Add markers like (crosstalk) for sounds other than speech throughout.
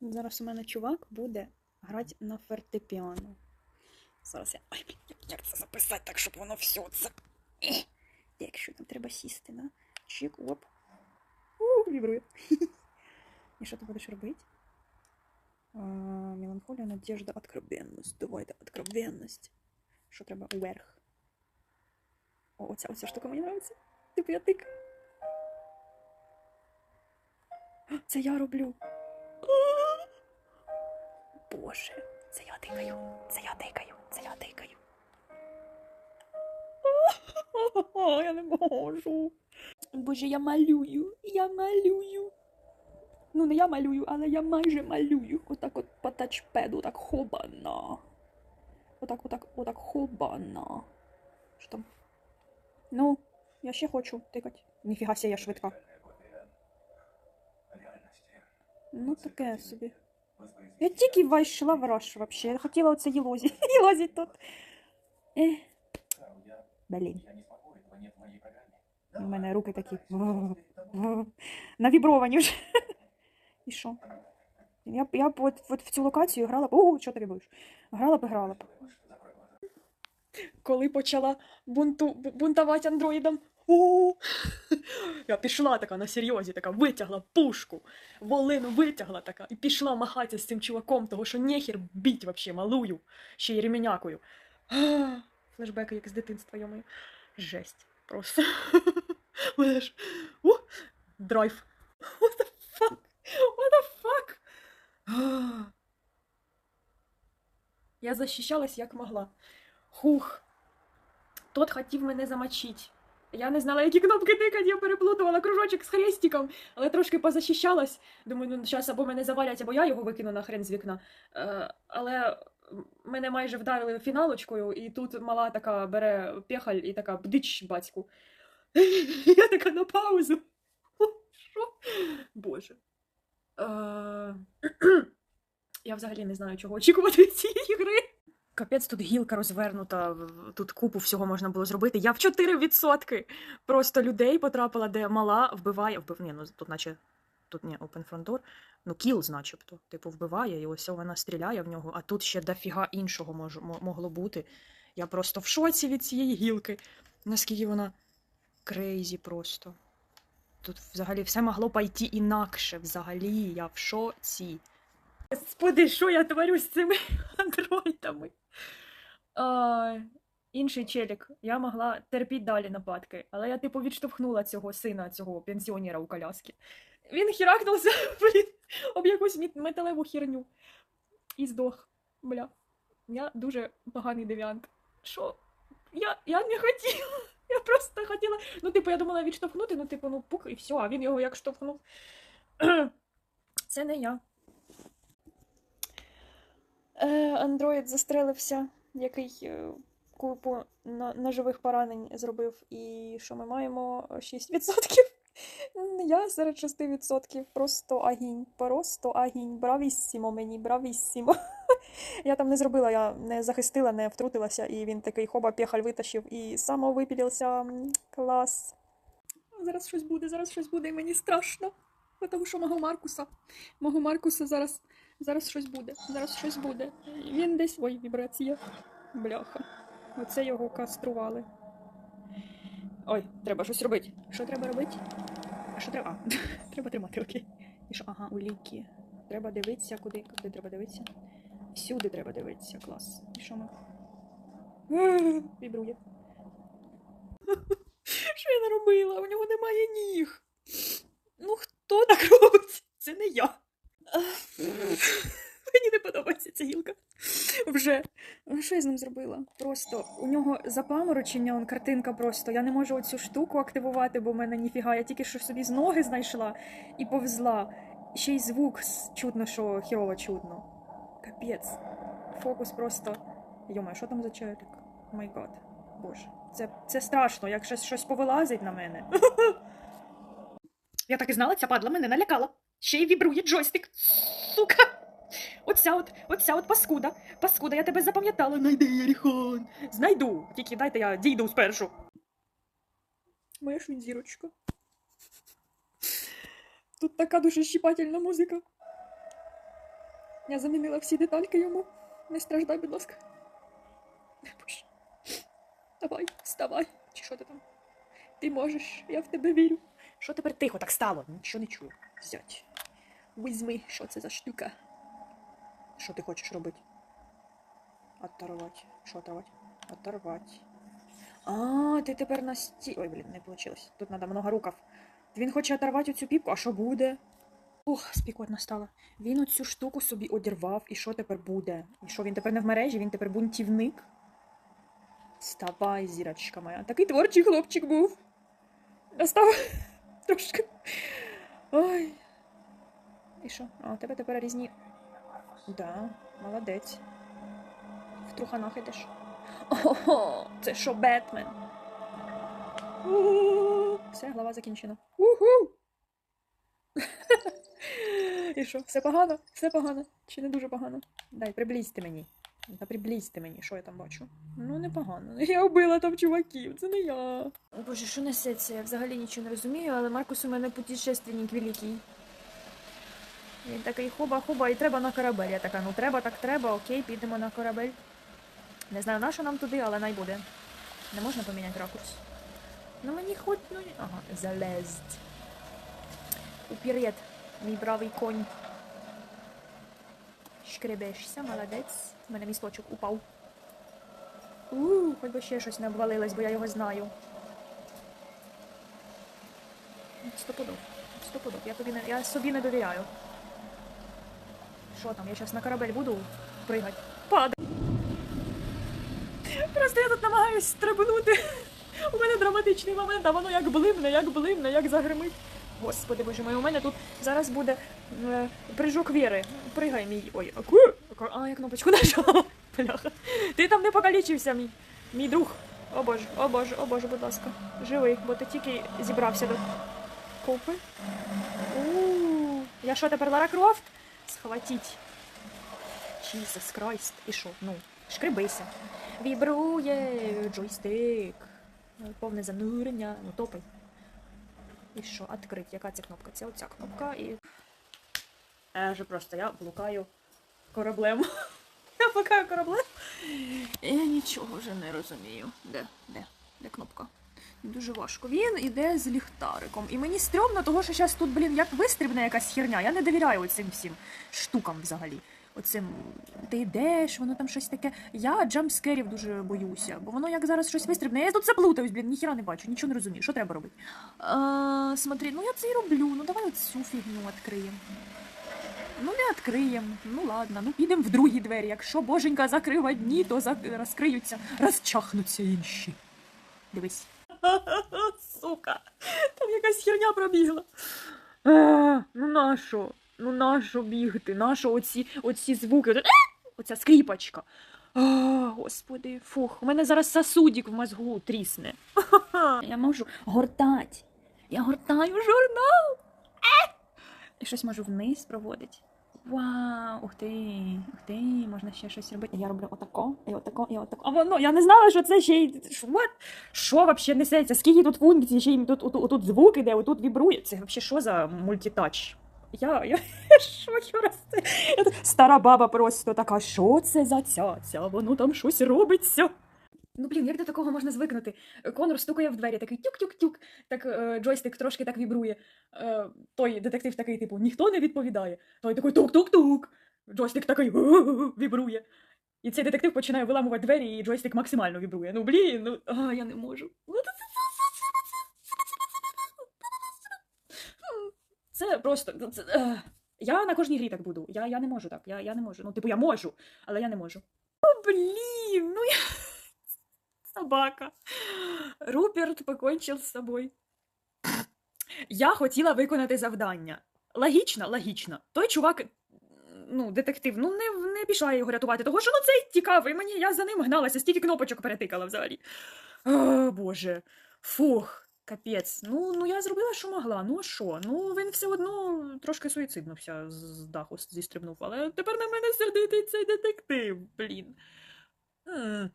Зараз у мене чувак буде грати на фортепіано. Зараз я. Ой, як це записати так, щоб воно все це. Якщо там треба сісти, да? Чик, оп. У, вібрує. (laughs) І що ти будеш робити? Меланхолія, надежда, откровенность. Давайте, откровенность. Що треба? Вверх. О, оця, оця штука мені подобається. Типу я тик. А, Це я роблю. Боже, це я тикаю, це я тикаю, це я тикаю. (laughs) Я не можу. Боже, я малюю, я малюю. Ну, не я малюю, але я майже малюю. Отак от по тачпеду, так хобана. Отак, отак, отак хобана. Що там? Ну, я ще хочу тикати. Ніфіга ся, я швидка. Ну, таке собі. Я тільки вийшла в раш вообще. Я хотіла оце їлозі. Їлозі (laughs) тут. Блін. У мене руки такі. Навібровані вже. І що? Я, б- я от, от в цю локацію грала б. О, що ти будеш? Грала б грала б. Коли почала бунту, бунтувати андроїдом. Я пішла така на серйозі, така витягла пушку, волину витягла така і пішла махатися з цим чуваком, того що нехер біть вообще малую, ще й ремінякою. Флешбеки, як з дитинства, йомаю. Жесть. Просто. Драйв. What the fuck? What the fuck? Я защищалась як могла. Хух. Тот хотів мене замочити. Я не знала, які кнопки тикати, я переплутувала кружочок з хрестиком, але трошки позахищалась. Думаю, ну зараз або мене завалять, або я його викину на хрен з вікна. Е, але мене майже вдарили фіналочкою, і тут мала така бере пехаль і така бдич батьку. (laughs) Я така на паузу. Що? Боже. Е, (clears throat) Я взагалі не знаю, чого очікувати від цієї гри. Капець, тут гілка розвернута, тут купу всього можна було зробити. Я в 4% просто людей потрапила, де мала вбиває. Вбив... Ні, ну тут наче тут не open front door, ну кіл, начебто. Типу, вбиває, і ось вона стріляє в нього, а тут ще дофіга іншого мож... могло бути. Я просто в шоці від цієї гілки. Наскільки вона крейзі просто. Тут взагалі все могло пойти інакше. Взагалі, я в шоці. Господи, що я творю з цими (laughs) андроїдами? А, інший челік. Я могла терпіти далі нападки, але я, типу, відштовхнула цього сина, цього пенсіонера у коляски. Він хіракнувся, (laughs) блін, об якусь металеву херню. І здох. Бля. Я дуже поганий девіант. Що? Я, я не хотіла. (laughs) Я просто хотіла. Ну, типу, я думала відштовхнути, ну, типу, ну пух і все, а він його як штовхнув. (clears throat) Це не я. Е, Андроїд застрелився, який е, купу ножових поранень зробив. І що ми маємо? 6%. Я серед 6%. Просто агінь. Просто агінь. Бравіссімо мені, бравіссімо. (laughs) Я там не зробила, я не захистила, не втрутилася, і він такий хоба пехаль витащив і самовипілився. Клас. Зараз щось буде, зараз щось буде, і мені страшно. Тому що мого Маркуса. Мого Маркуса зараз. Зараз щось буде. Зараз щось буде. Він десь. Ой, вібрація. Бляха. Оце його кастрували. Ой, треба щось робити. Що треба робити? А що треба? (laughs) Треба тримати, окей. І що? Ага, уліки. Треба дивитися, куди, куди треба дивитися. Всюди треба дивитися, клас. І що ми? Вібрує. (laughs) Що я наробила? У нього немає ніг. Ну, хто так робить? Це не я. (laughs) Мені не подобається ця гілка. Вже. Ну, Що я з ним зробила? Просто у нього запаморочення, он картинка просто. Я не можу оцю штуку активувати, бо в мене ніфіга. Я тільки що собі з ноги знайшла і повзла. Ще й звук чутно, що хірово чутно. Капець. Фокус просто. Йома, що там за челік? Май гад. Боже. Це, це страшно, як щось, щось повилазить на мене. (laughs) Я так і знала, ця падла мене налякала. Ще й вібрує джойстик. Сука. Оця от, оця от паскуда. Паскуда, я тебе запам'ятала. Найди Єріхон. Знайду. Тільки дайте я дійду спершу. Моя швідзірочка. Тут така дуже щіпательна музика. Я замінила всі детальки йому. Не страждай, будь ласка. Давай, вставай. Чи що ти там? Ти можеш, я в тебе вірю. Що тепер тихо так стало? Нічого не чую. Взять. Візьми, що це за штука. Що ти хочеш робити? Оторвать. Що оторвать? Оторвать. А, ти тепер на сті... Ой, блін, не вийшло. Тут треба много рукав. Він хоче оторвати оцю піпку, а що буде? Ух, спікотно стало. Він оцю штуку собі одірвав, і що тепер буде? І що він тепер не в мережі, він тепер бунтівник? Вставай, зірочка моя. Такий творчий хлопчик був. Настав (laughs) трошки. Ой. І що? А, у тебе тепер різні. Да, молодець. В труханах ідеш. Ого, це що Бетмен? Все, глава закінчена. Уху! І що, все погано? Все погано? Чи не дуже погано? Дай, приблизьте мені. Та приблизьте мені, що я там бачу. Ну, непогано. Я вбила там чуваків, це не я. Боже, що несеться? Я взагалі нічого не розумію, але Маркус у мене путешественник великий. Він такий хоба-хоба, і треба на корабель. Я така, ну треба, так треба, окей, підемо на корабель. Не знаю, на що нам туди, але най буде. Не можна поміняти ракурс. Ну мені хоч, ну. Ага, залезть. Уперед, мій бравий конь. Шкребешся, молодець. У мене місточок упав. Ууу, хоч би ще щось не обвалилось, бо я його знаю. Стопудов. Стопудов. Я тобі не. Я собі не довіряю. Що там? Я зараз на корабель буду пригати. Падай. Просто я тут намагаюсь стрибнути. У мене драматичний момент, а воно як блимне, як блимне, як загримить. Господи боже мой, у мене тут зараз буде е, прыжок віри. Пригай мій. Ой? А, я кнопочку нажала. (laughs) Бляха. Ти там не покалічився, мій, мій друг. О боже, о боже, о боже, будь ласка. Живий, бо ти тільки зібрався до купи. У, Я що тепер Лара Крофт? Схватіть. Jesus Christ. І що? Ну, шкребися. Вібрує джойстик. Повне занурення. Ну, топай. І що? Открить. Яка це кнопка? Це оця кнопка і. Я вже просто я блукаю кораблем. (laughs) Я блукаю кораблем. Я нічого вже не розумію. Де? Де? Де кнопка? Дуже важко. Він іде з ліхтариком. І мені стрьомно, того, що зараз тут, блін, як вистрібне якась херня. Я не довіряю оцим всім штукам взагалі. Оцим ти йдеш, воно там щось таке. Я джампскерів дуже боюся, бо воно як зараз щось вистрібне. Я тут заплутаюсь, блін, ніхіра не бачу, нічого не розумію. Що треба робити? А, смотри, ну я це і роблю. Ну давай оцю фігню відкриємо. Ну, не відкриємо. Ну ладно, ну підемо в другі двері. Якщо боженька закрив одні, то розкриються, розчахнуться інші. Дивись. (laughs) Сука, там якась херня пробігла. А, ну нащо? Ну нащо бігти? Нащо оці, оці звуки? Оце- Оця скріпочка. А, господи, фух, у мене зараз сосудик в мозгу трісне. (laughs) Я можу гортать. Я гортаю журнал. Е! І щось можу вниз проводити. Вау, ух ти, ух ти, можна ще щось робити. Я роблю отако, і отако, і отако. А воно, я не знала, що це ще й. What? Що взагалі несеться? Скільки тут функцій, ще й тут, тут, тут звук іде, отут вібрує. Це взагалі що за мультитач? Я, я, (laughs) що раз це? Я так- Стара баба просто така, що це за цяця? Воно там щось робиться. Ну блін, як до такого можна звикнути? Конор стукає в двері, такий тюк-тюк-тюк, так е, джойстик трошки так вібрує. Е, той детектив такий, типу, ніхто не відповідає. Той такий тук-тук-тук. Джойстик такий вібрує. І цей детектив починає виламувати двері, і джойстик максимально вібрує. Ну блін, ну а, я не можу. Ну, це- просто. ну, Це, е, я на кожній грі так буду. Я, я не можу так. Я, я не можу. Ну, типу, я можу, але я не можу. О, блін, ну я. Собака. Руперт покончив з собою. Я хотіла виконати завдання. Логічно, логічно. Той чувак, ну, детектив, ну не, не пішла я його рятувати, того що ну цей тікав, і мені я за ним гналася, стільки кнопочок перетикала взагалі. О, Боже. Фух. Капець, ну, ну я зробила, що могла. Ну а що? Ну він все одно трошки суїциднувся з- з даху зістрибнув, але тепер на мене сердитий цей детектив, блін. М.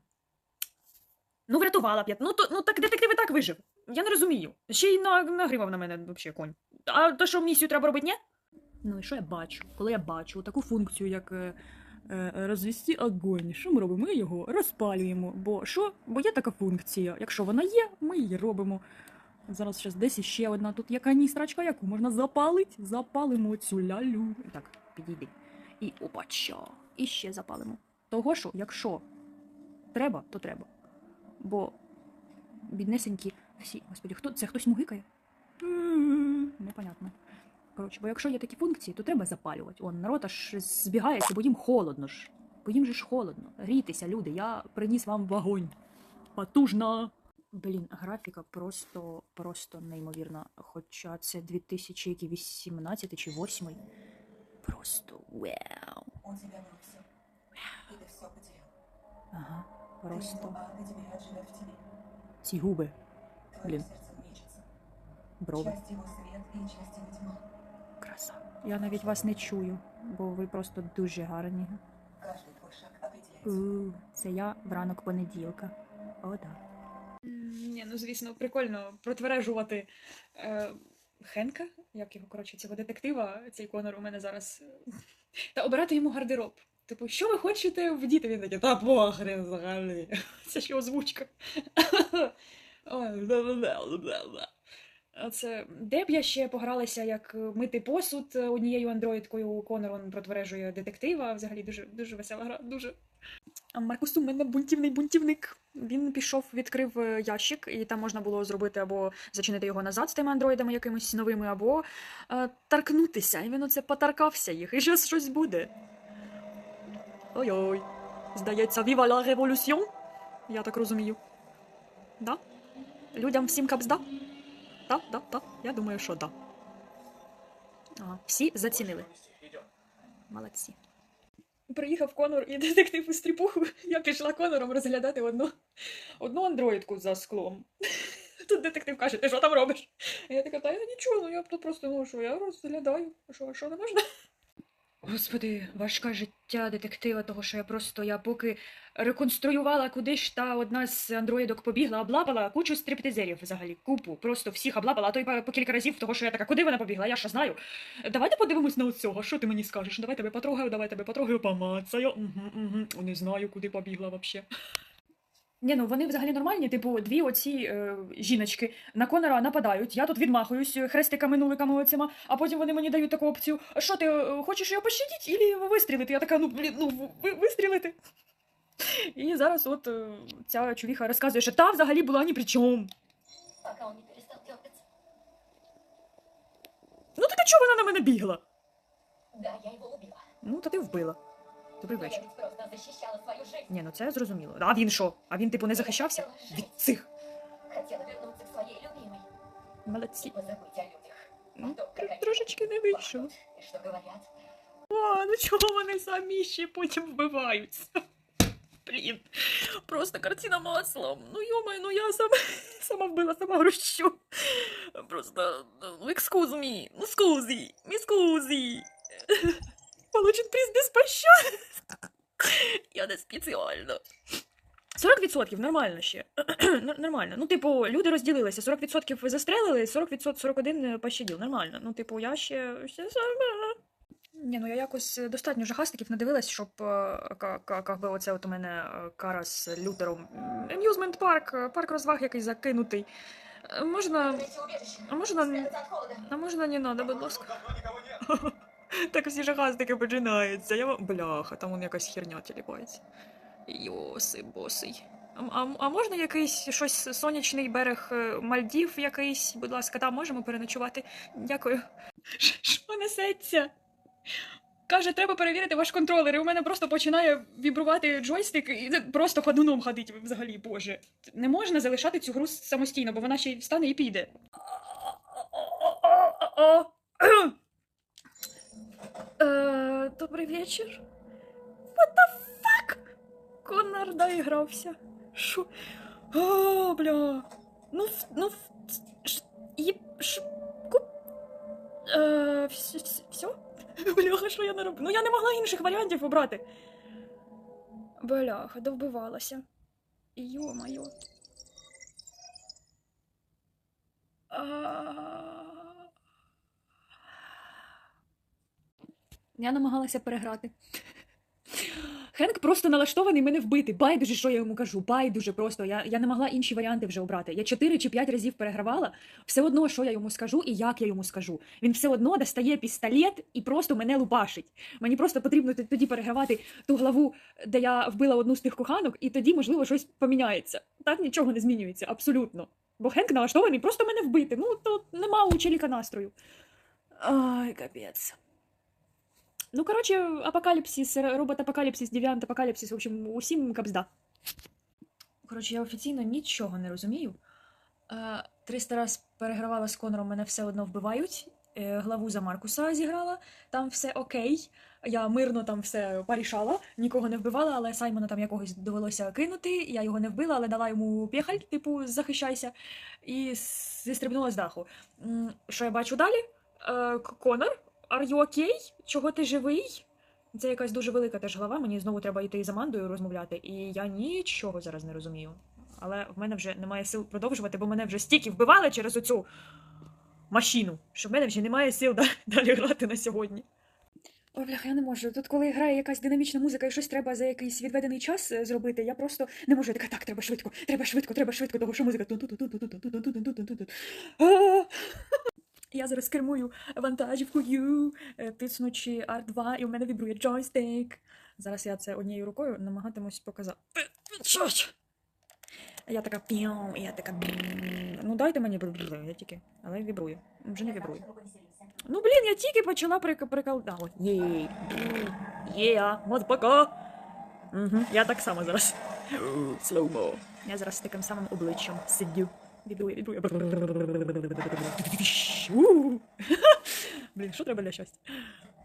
Ну, врятувала б. Ну, то, ну так детектив і так вижив. Я не розумію. Ще й на, нагримав на мене взагалі конь. А то що місію треба робити, ні? Ну і що я бачу? Коли я бачу таку функцію, як е, е, розвести огонь, що ми робимо? Ми його розпалюємо. Бо що? Бо є така функція. Якщо вона є, ми її робимо. Зараз щас десь іще одна тут є каністрачка, яку можна запалити. Запалимо цю лялю. Так, підійди. І опача. І ще запалимо. Того що, якщо треба, то треба. Бо біднесенькі всі. Господи, хто це хтось мугикає? Непонятно. Коротше, бо якщо є такі функції, то треба запалювати. Он народ аж збігається, бо їм холодно ж. Бо їм же ж холодно. Грійтеся, люди, я приніс вам вогонь. Потужна. Блін, графіка просто, просто неймовірна. Хоча це 2018 чи 8. Просто вау. Все потерял. Ага, просто губи, Твое Блин. брови. Краса. Я навіть вас не чую, бо ви просто дуже гарні. У, Це я в ранок понеділка. О, да. Ні, ну звісно, прикольно протвережувати е, Хенка, як його, коротше, цього детектива, цей Конор у мене зараз. е, Та обирати йому гардероб. Типу, що ви хочете вдіти? Він такий, та похрен взагалі. (laughs) Це його озвучка. (laughs) Ой, де б я ще погралася, як мити посуд однією андроїдкою Конор він протвережує детектива. Взагалі дуже дуже весела гра, дуже. Маркус у мене бунтівний бунтівник. Він пішов, відкрив е, ящик, і там можна було зробити або зачинити його назад з тими андроїдами якимись новими, або е, таркнутися. І він оце потаркався їх, і щось щось буде. Ой-ой. Здається, віва ла революціон? Я так розумію. Да? Людям всім капзда? Так, так, так. Я думаю, що да. Ага. Всі зацінили. Молодці. Приїхав Конор і (laughs) детектив у стріпуху. Я пішла Конором розглядати одну, одну андроїдку за склом. (laughs) Тут детектив каже, ти що там робиш? А я така, та я нічого, ну я тут просто ну що, я розглядаю. Що, що не можна? Господи, важке життя детектива, того що я просто я поки реконструювала, куди ж та одна з андроїдок побігла, облапала кучу стриптизерів взагалі, купу, просто всіх облапала, а то й по, кілька разів, того що я така, куди вона побігла, я ще знаю. Давайте подивимось на цього. що ти мені скажеш? Давай тебе потрогаю, давай тебе потрогаю, помацаю. Угу, угу. Не знаю, куди побігла вообще. Ні, ну вони взагалі нормальні, типу, дві оці е, жіночки на Конора нападають, я тут відмахуюсь хрестиками, нуликами оцима, а потім вони мені дають таку опцію, що ти е, хочеш його пощадити і вистрілити? Я така, ну блін, ну ви, вистрілити. І зараз от е, ця чувіха розказує, що та взагалі була ні при чому. пока он не перестал дергаться. Ну так а чого вона на мене бігла? Да, я его убила. Ну, то ти вбила. Добрий вечір. Ні, ну це зрозуміло. А він що? А він, типу, не захищався? Від цих. Молодці. о людях. Ну, О трошечки не говорят. А, ну чого вони самі ще потім вбиваються? Блін, просто картина маслом. Ну йомай, ну я сама, (laughs) сама вбила, сама грущу. Просто, ну, excuse me, ну скузі, мі (laughs) Получен приз без пощади. (laughs) Я не спеціально. 40% нормально ще. (clears throat) Нормально. Ну, типу, люди розділилися. 40% застрелили, 40% 41 пощадів. Нормально. Ну, типу, я ще. ще сама. Ні, ну я якось достатньо жахастиків надивилась, щоб е, би оце от у мене е, кара з лютером. Ем'юзмент парк, е, парк розваг якийсь закинутий. Можна. А можна. А можна не надо, будь ласка. (laughs) Так всі жахастики починаються. Я... Бляха, там вон якась херня тіліпається. Йоси, босий. А, а, можна якийсь щось сонячний берег е, Мальдів якийсь, будь ласка, там можемо переночувати. Дякую. Що несеться? Каже, треба перевірити ваш контролер, і у мене просто починає вібрувати джойстик і це просто ходуном ходить взагалі, боже. Не можна залишати цю гру самостійно, бо вона ще й встане і піде. Е, Добрий вечір. What the fuck? Конор доігрався. Шо? О, бля. Ну, ну, є, ш, ку, е, все? Бляха, що я не роблю? Ну я не могла інших варіантів обрати. Бляха, довбивалася. Йо-моє. А... Я намагалася переграти. Хенк просто налаштований мене вбити. Байдуже, що я йому кажу. Байдуже просто. Я, я не могла інші варіанти вже обрати. Я чотири чи п'ять разів перегравала. Все одно, що я йому скажу і як я йому скажу. Він все одно достає пістолет і просто мене лупашить. Мені просто потрібно тоді перегравати ту главу, де я вбила одну з тих коханок, і тоді, можливо, щось поміняється. Так нічого не змінюється, абсолютно. Бо Хенк налаштований просто мене вбити. Ну, то нема у челіка настрою. Ай, капець. Ну, коротше, апокаліпсис, робот апокаліпсис, девіант апокаліпсис, в общем, усім капзда. Коротше, я офіційно нічого не розумію. Е, 300 раз перегравала з Конором, мене все одно вбивають. Е, главу за Маркуса зіграла, там все окей. Я мирно там все порішала, нікого не вбивала, але Саймона там якогось довелося кинути. Я його не вбила, але дала йому пехаль, типу, захищайся, і зістрибнула з даху. Що я бачу далі? Е, Конор, are you okay? Чого ти живий? Це якась дуже велика теж глава, мені знову треба йти з Амандою розмовляти, і я нічого зараз не розумію. Але в мене вже немає сил продовжувати, бо мене вже стільки вбивали через оцю машину, що в мене вже немає сил (laughs) далі грати на сьогодні. Ой, бляха, я не можу. Тут, коли грає якась динамічна музика і щось треба за якийсь відведений час е, зробити, я просто не можу. Я така, так, треба швидко, треба швидко, треба швидко, того що музика. Я зараз кермую вантажівкою, е, тиснучи r 2 і у мене вібрує джойстик. Зараз я це однією рукою намагатимусь показати. Я така п'ям, я така. Ну дайте мені я тільки, але вібрую. Вже не вібрую. Ну блін, я тільки почала прикалдати. Єй. Є, мозбака. Я так само зараз. Слоумо. Я зараз з таким самим обличчям сидю. Вібрує. У. (laughs) Блін, що треба для щастя?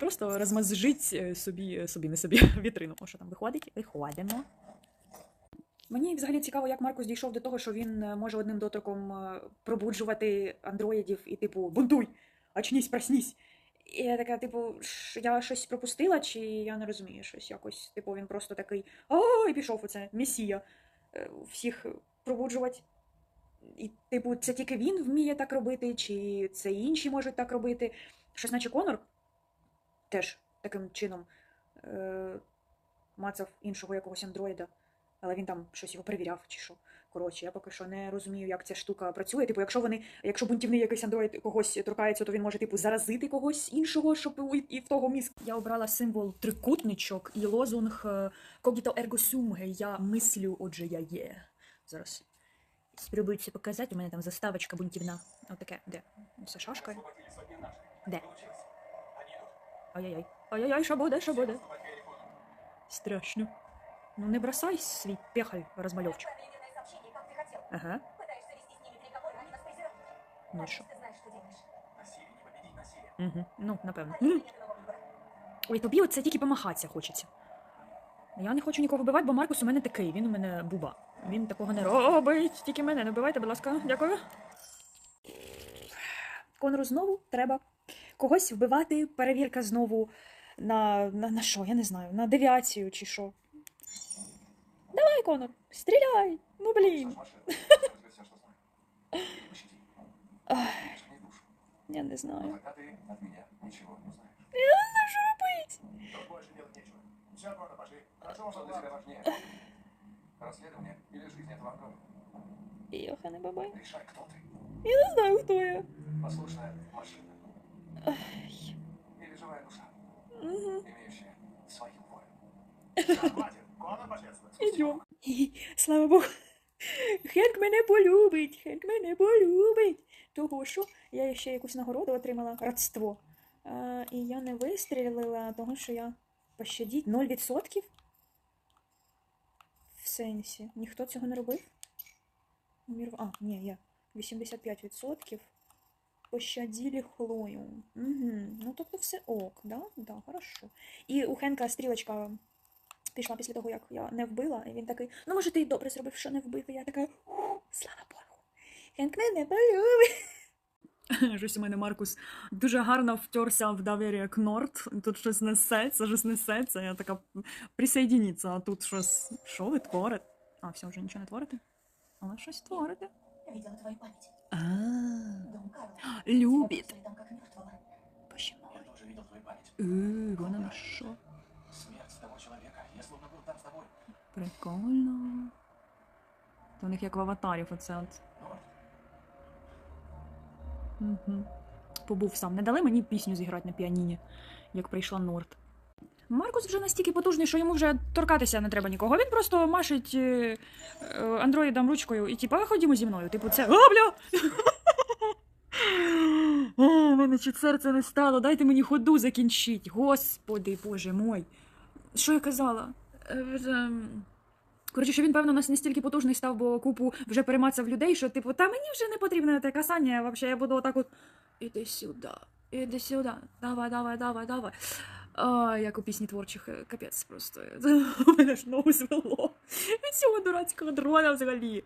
Просто розмазжить е, собі, собі, не собі (laughs) вітрину. О, що там виходить? Виходимо. Мені взагалі цікаво, як Маркус дійшов до того, що він е, може одним доторком е, пробуджувати андроїдів і, типу, бунтуй, очнись, проснись. І я така, типу, я щось пропустила, чи я не розумію щось якось. Типу, він просто такий о, і пішов оце, месія. е, Всіх пробуджувати. І, типу, це тільки він вміє так робити, чи це інші можуть так робити. Щось наче Конор теж таким чином е- мацав іншого якогось андроїда, але він там щось його перевіряв, чи що. Коротше, я поки що не розумію, як ця штука працює. Типу, якщо вони, якщо бунтівний якийсь андроїд когось торкається, то він може типу заразити когось іншого, щоб і, в того мізк. Я обрала символ трикутничок і лозунг е, Когіто ерго сум, я мислю, отже, я є. Зараз спробую це показати. У мене там заставочка бунтівна. Отаке, де? Це шашка? Де? Ай-яй-яй. Ай-яй-яй, що буде, що буде? Страшно. Ну не бросай свій пехаль розмальовчик. Проведенное сообщение, как ты хотел. Ага. Пытаешься вести с ними переговоры, они нас презирают. Ну і що? Ты знаешь, что делаешь. Насилие не победить насилие. Угу. Ну, напевно. А нет иного выбора. Ой, тобі оце тільки помахатися хочеться. Я не хочу нікого вбивати, бо Маркус у мене такий, він у мене буба. Він такого не робить. Тільки мене не вбивайте, будь ласка, дякую. Конору знову треба когось вбивати. Перевірка знову на, на, на що, я не знаю, на девіацію чи що. Давай, Конор, стріляй! Ну блін. (laughs) Я не знаю. Я не знаю, що робити. Расследование или жизнь этого андроида? Йохане бабай. Решай, кто ты. Я не знаю, хто я. Послушная машина Ай. или живая душа, Угу. имеющая свою волю. Ідем. Слава Богу. Хенк мене полюбить, Хенк мене полюбить. Того що я ще якусь нагороду отримала родство. А, і я не вистрілила, того що я пощадіть 0%? Сенсі. Ніхто цього не робив? А, ні, я. 85%. Пощадили Хлою. Угу. Ну, тобто все ок, да? Да, хорошо. І у Хенка стрілочка пішла після того, як я не вбила, і він такий, ну може ти й добре зробив, що не вбив. І я така, слава Богу, Хенк мене полюбив. (laughs) Щось у мене Маркус дуже гарно втерся в довір'я к Норд. Тут щось несеться, щось несеться. Я така присоединіться, а тут щось. Що ви творите? А, все, вже нічого не творите? Але щось творите. Видела твою память. А, Дом Карла. любить. Там как мертвого. Боже мой. Я тоже видел твою память. Е, вона на що? Смерть того человека. Я словно был там с тобой. Прикольно. То у них як в аватарів оце от. Угу. Побув сам. Не дали мені пісню зіграти на піаніні, як прийшла Норт. Маркус вже настільки потужний, що йому вже торкатися не треба нікого. Він просто машить е, е, андроїдам ручкою і типу, а ходімо зі мною. Типу, це. О! О, мене чуть серце не стало. Дайте мені ходу закінчить. Господи, боже мой. Що я казала? Коротше, що він, певно, нас настільки потужний став, бо купу вже перемацав людей, що, типу, та мені вже не потрібне те касання, взагалі, я буду отак от. Іди сюди, іди сюди, давай, давай, давай, давай. А, як у пісні творчих, е, капець просто. (laughs) Мене ж ногу звело. Від цього дурацького дрона взагалі.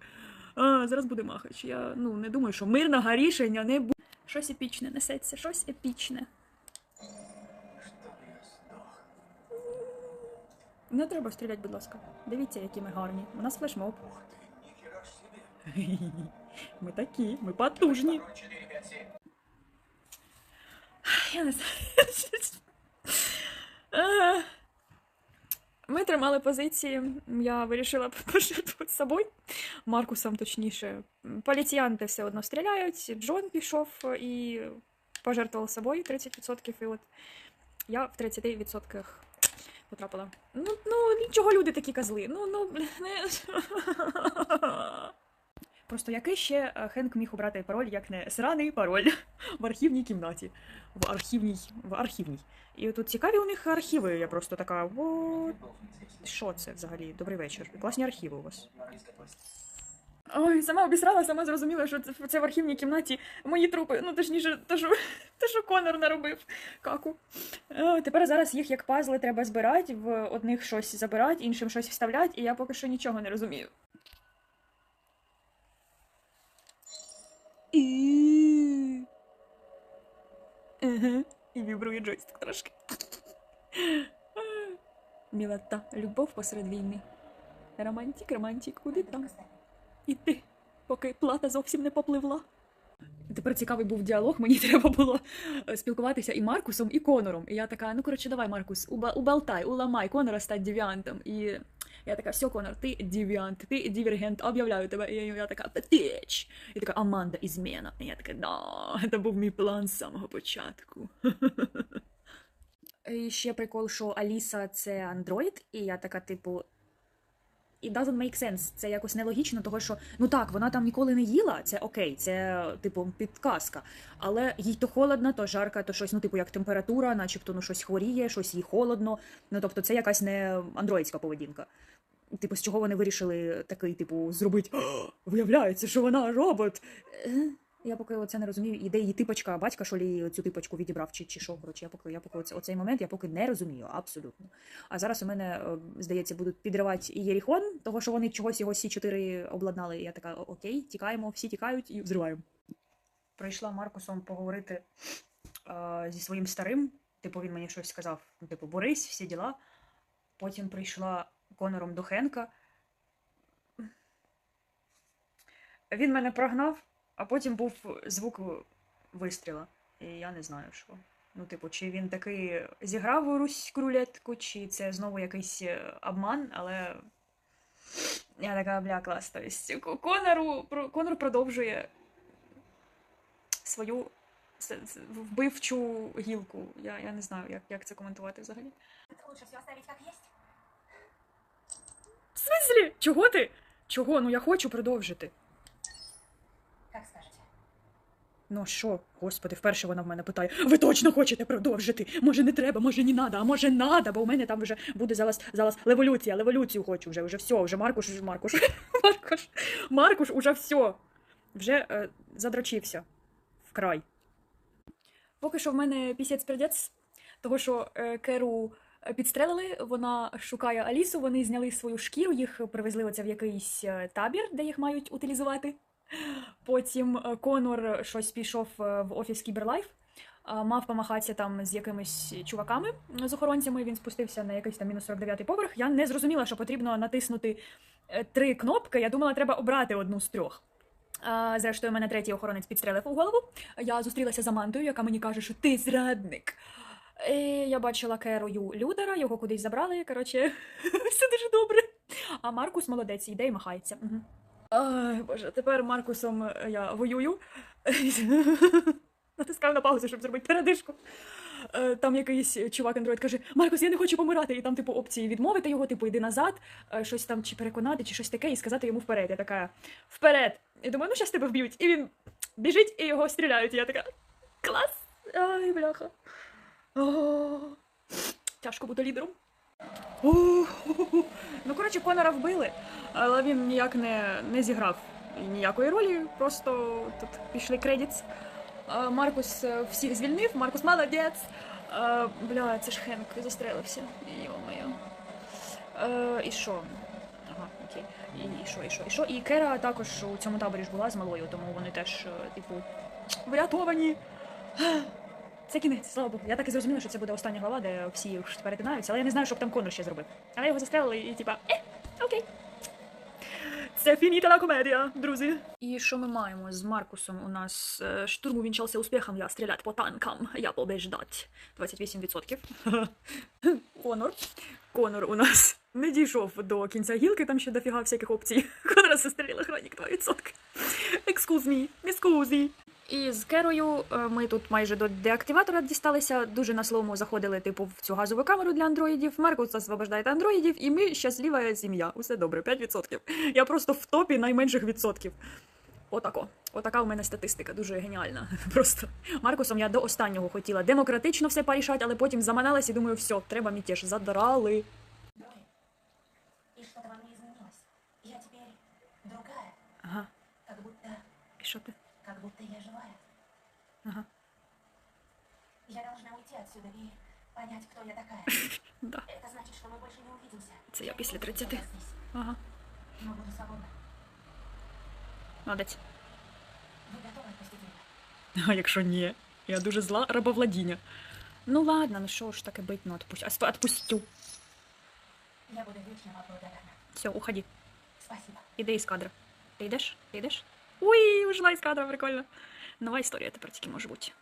А, зараз буде махач. Я ну, не думаю, що мирного рішення не буде. Щось епічне несеться, щось епічне. Не треба стріляти, будь ласка. Дивіться, які ми гарні. У нас флешмоб. (laughs) Ми такі, ми потужні. Я не знаю. Ми тримали позиції. Я вирішила пожертвувати собою. Маркусом, точніше. Поліціянти все одно стріляють. Джон пішов і пожертвував собою 30%. І от я в 30% потрапила. Ну, ну нічого люди такі козли. Ну, ну, не. (laughs) Просто який ще е, Хенк міг обрати пароль, як не сраний пароль (laughs) в архівній кімнаті. В архівній. В архівній. І тут цікаві у них архіви. Я просто така. Що це взагалі? Добрий вечір. Класні архіви у вас. Ой, сама обісрала, сама зрозуміла, що це, в архівній кімнаті мої трупи. Ну, точніше, те, що, (laughs) те, що Конор наробив. Каку. Е, тепер зараз їх як пазли треба збирати, в одних щось забирати, іншим щось вставляти, і я поки що нічого не розумію. І. Ага. І вібрує джойстик трошки. Мілота, любов посеред війни. Романтик, романтик, куди там? Іти, поки плата зовсім не попливла. Тепер цікавий був діалог, мені (laughs) треба було е, спілкуватися і Маркусом, і Конором. І я така, ну коротше, давай, Маркус, уба- убалтай, уламай Конора стать девіантом. І я така, все, Конор, ти девіант, ти дивергент, об'являю тебе. І я така, тич. І така, Аманда, ізмена. І я така, да, це був мій план з самого початку. (laughs) І ще прикол, що Аліса це андроїд, і я така, типу, it doesn't make sense. Це якось нелогічно, того що ну так, вона там ніколи не їла, це окей, це типу підказка. Але їй то холодно, то жарко, то щось, ну, типу, як температура, начебто ну, щось хворіє, щось їй холодно. Ну тобто, це якась не андроїдська поведінка. Типу, з чого вони вирішили такий, типу, зробити (gasps) виявляється, що вона робот. Я поки оце не розумію. Іде її типочка, батька, що лі цю типочку відібрав, чи, чи що. Коротше, я поки я поки оце, оцей момент я поки не розумію, абсолютно. А зараз у мене, е, здається, будуть підривати і Єріхон, того що вони чогось його всі чотири обладнали. І я така, окей, тікаємо, всі тікають і взриваємо. Прийшла Маркусом поговорити е, зі своїм старим. Типу, він мені щось сказав, ну, типу, Борис, всі діла. Потім прийшла Конором до Хенка. Він мене прогнав, а потім був звук вистріла. І я не знаю, що. Ну, типу, чи він таки зіграв у руську рулетку, чи це знову якийсь е, обман, але я така бля клас. Тобто Конору, Конор продовжує свою вбивчу гілку. Я, я не знаю, як, як це коментувати взагалі. Лучше все оставить как есть. В смислі? Чого ти? Чого? Ну я хочу продовжити. Как скажете. Ну що, господи, вперше вона в мене питає: ви точно хочете продовжити? Може не треба, може не надо, а може надо, бо у мене там вже буде зараз, зараз революція, революцію хочу вже, вже все, вже Маркуш, вже Маркуш, (laughs) Маркуш, Маркуш, уже все. Вже е, задрочився вкрай. Поки що в мене пісець пердець, того що е, Керу е, підстрелили, вона шукає Алісу, вони зняли свою шкіру, їх привезли оце в якийсь е, табір, де їх мають утилізувати. Потім е, Конор щось пішов е, в офіс Кіберлайф, е, мав помахатися там з якимись чуваками з охоронцями. Він спустився на якийсь там мінус 49 поверх. Я не зрозуміла, що потрібно натиснути е, три кнопки. Я думала, треба обрати одну з трьох. Зрештою, мене третій охоронець підстрелив у голову. Я зустрілася з Амандою, яка мені каже, що ти зрадник. І я бачила Керою Лютера, його кудись забрали. Коротше, (laughs) все дуже добре. А Маркус молодець, йде і махається. Угу. Ай, боже, тепер Маркусом е, я воюю. (laughs) Натискаю на паузу, щоб зробити передишку. Е, Там якийсь чувак андроїд каже: Маркус, я не хочу помирати. І там, типу, опції відмовити його, типу, йди назад, е, щось там чи переконати, чи щось таке, і сказати йому вперед. Я така вперед. І думаю, ну щас тебе вб'ють. І він біжить і його стріляють. І я така клас! Ай, бляха. О, Тяжко бути лідером. Ну, коротше, Конора вбили, але він ніяк не, не зіграв ніякої ролі, просто тут пішли кредитс. Е, Маркус е, всіх звільнив, Маркус молодець. Е, Бля, це ж Хенк застрелився. Йо-моє. І що? Ага, окей. І, що, і що, і що? І Кера також у цьому таборі ж була з малою, тому вони теж, типу, врятовані. Це кінець, слава Богу. Я так і зрозуміла, що це буде остання глава, де всі перетинаються, але я не знаю, що б там Конор ще зробив. Але його застрелили і типа, е, окей. Це фініта комедія, друзі. І що ми маємо з Маркусом? У нас е, штурм увінчався успіхом, я стріляти по танкам, я побеждать. 28%. (laughs) Конор. Конор у нас не дійшов до кінця гілки, там ще дофіга всяких опцій. (laughs) Конора застрілила хронік 2%. Excuse me, excuse me. І з Керою е, ми тут майже до деактиватора дісталися. Дуже на словому заходили, типу, в цю газову камеру для андроїдів. Маркус освобождає андроїдів, і ми щаслива сім'я. Усе добре, 5%. Я просто в топі найменших відсотків. Отако. Отака у мене статистика, дуже геніальна. (laughs) Просто Маркусом я до останнього хотіла демократично все порішати, але потім заманалась і думаю, все, треба мятеж. Задрали. И. Ага. Как будто, І що ти? как будто я живая. Ага. Я должна уйти отсюда и понять, кто я такая. (laughs) Да. Это значит, что мы больше не увидимся. Це я після не буду 30. сейчас здесь, Ага. Но буду свободна. Молодець. Вы готовы отпустить меня? А якщо ні, я дуже зла рабовладіння. Ну ладно, ну що ж таке бить, ну отпустю. Отпустю. Я буду вечно вам благодарна. Все, уходи. Спасибо. Іди із кадра. Ти йдеш? Ти йдеш? Уй, ушла із кадра, прикольно. Нова історія тепер тільки може бути.